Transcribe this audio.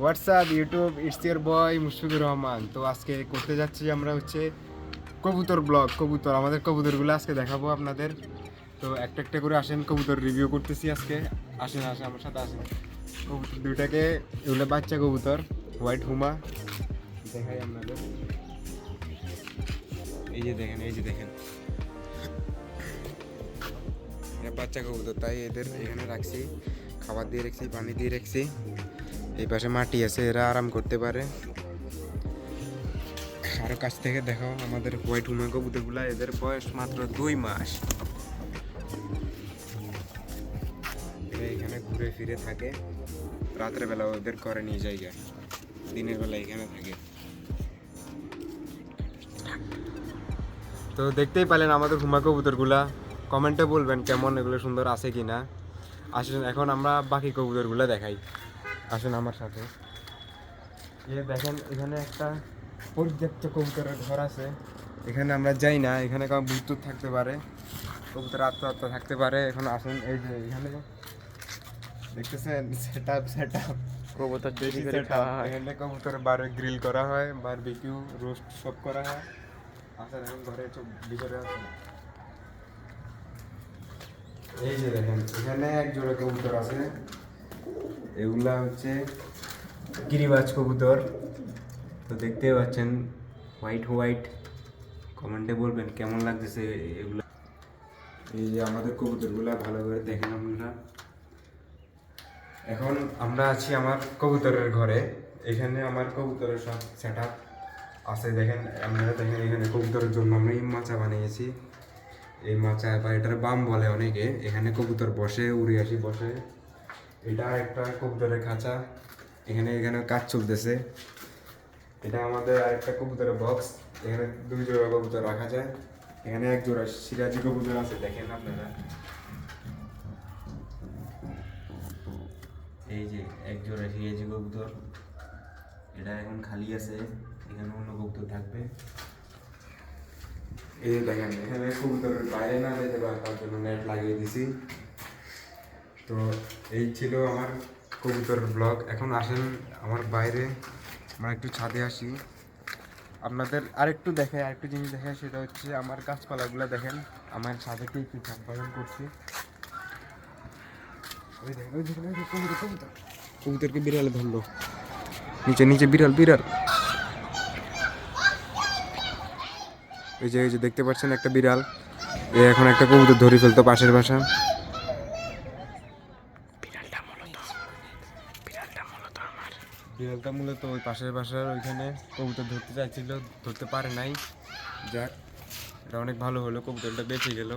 WhatsApp YouTube it's boy Mushfiqur Rahman তো আজকে করতে যাচ্ছি আমরা হচ্ছে কবুতর ব্লগ, কবুতর। আমাদের কবুতরগুলো আজকে দেখাবো আপনাদের। তো একটা একটা করে আসেন, কবুতর রিভিউ করতেছি আজকে। আসেন আসেন, আমার সাথে আসেন। কবুতর দুইটাকে, এগুলো বাচ্চা কবুতর, হোয়াইট হুমা। দেখাই আপনাদের। এই যে দেখেন, এই যে দেখেন। বাচ্চা কবুতর, তাই এদের এখানে রাখছি। খাবার দিয়ে রেখেছি, পানি দিয়ে রাখছি। এই পাশে মাটি আছে, এরা আরাম করতে পারে। আরও কাছ থেকে দেখাও আমাদের হোয়াইট হুমা কবুতরগুলা, এদের বয়স মাত্র দুই মাস। এখানে ঘুরে ফিরে থাকে। রাতের বেলা ওদের করে নিয়ে জায়গা দিনের বেলা এখানে থাকে। তো দেখতেই পেলেন আমাদের হুমা কবুতরগুলা। কমেন্টে বলবেন কেমন, এগুলো সুন্দর আছে কি না আসেন, এখন আমরা বাকি কবুতরগুলো দেখাই। আসেন আমার সাথে। এ দেখেন এখানে একটা পর্যাপ্ত কবুতরের ঘর আছে। এখানে আমরা যাই না এখানে কাউ বিদ্যুৎ থাকতে পারে কবুতর আত্মহত্যা থাকতে পারে। এখন আসেন এই যে এখানে দেখতেছেন সেট আপ সেট আপ কবুতর তৈরি করে খাওয়া হয়। এখানে কবুতর বারে গ্রিল করা হয় বার বারবিকিউ রোস্ট সব করা হয়। আসেন এখন ঘরে ভিতরে আসেন। এই যে দেখেন এখানে এক জোড়া কবুতর আছে। এগুলা হচ্ছে গিরিবাজ কবুতর। তো দেখতে পাচ্ছেন হোয়াইট হোয়াইট কমেন্টে বলবেন কেমন লাগতেছে এগুলা। এই যে আমাদের কবুতরগুলা, ভালো করে দেখেন আপনারা। এখন আমরা আছি আমার কবুতরের ঘরে। এখানে আমার কবুতরের সব সেট আছে। দেখেন, আপনারা দেখেন এখানে কবুতরের জন্য আমরা এই মাচা বানিয়েছি। এই মাচা বা এটার বাম বলে অনেকে। এখানে কবুতর বসে উড়ে আসি বসে। এটা একটা কবুতরের খাঁচা। এখানে এখানে কাজ চলতেছে। এটা আমাদের আরেকটা কবুতরের বক্স এখানে দুই জোড়া কবুতর রাখা যায়। এখানে এক জোড়া সিরাজি কবুতর আছে, দেখেন আপনারা। এই যে এক জোড়া সিরাজি কবুতর। এটা এখন খালি আছে, এখানে অন্য কবুতর থাকবে। এই দেখেন, এখানে কবুতরের বাইরে না যেতে পারে তার জন্য নেট লাগিয়ে দিছি। তো এই ছিল আমার কবুতরের ব্লগ এখন আসেন আমার বাইরে, আমরা একটু ছাদে আসি। আপনাদের আরেকটু দেখে আরেকটু জিনিস দেখে সেটা হচ্ছে আমার গাছপালাগুলো দেখেন, আমার ছাদে কি কি বাগান করছি। কবুতর কবুতর কবুতরকে বিড়ালে ধরলো। নিচে নিচে বিড়াল বিড়াল। এই যে এই যে, দেখতে পাচ্ছেন একটা বিড়াল, এ এখন একটা কবুতর ধরে ফেলতো পাশের বাসা। বিড়ালটা মূলত ওই পাশের বাসার ওইখানে কবুতর ধরতে চাইছিল, ধরতে পারে নাই। যাক, এটা অনেক ভালো হলো, কবুতরটা বেঁচে গেল।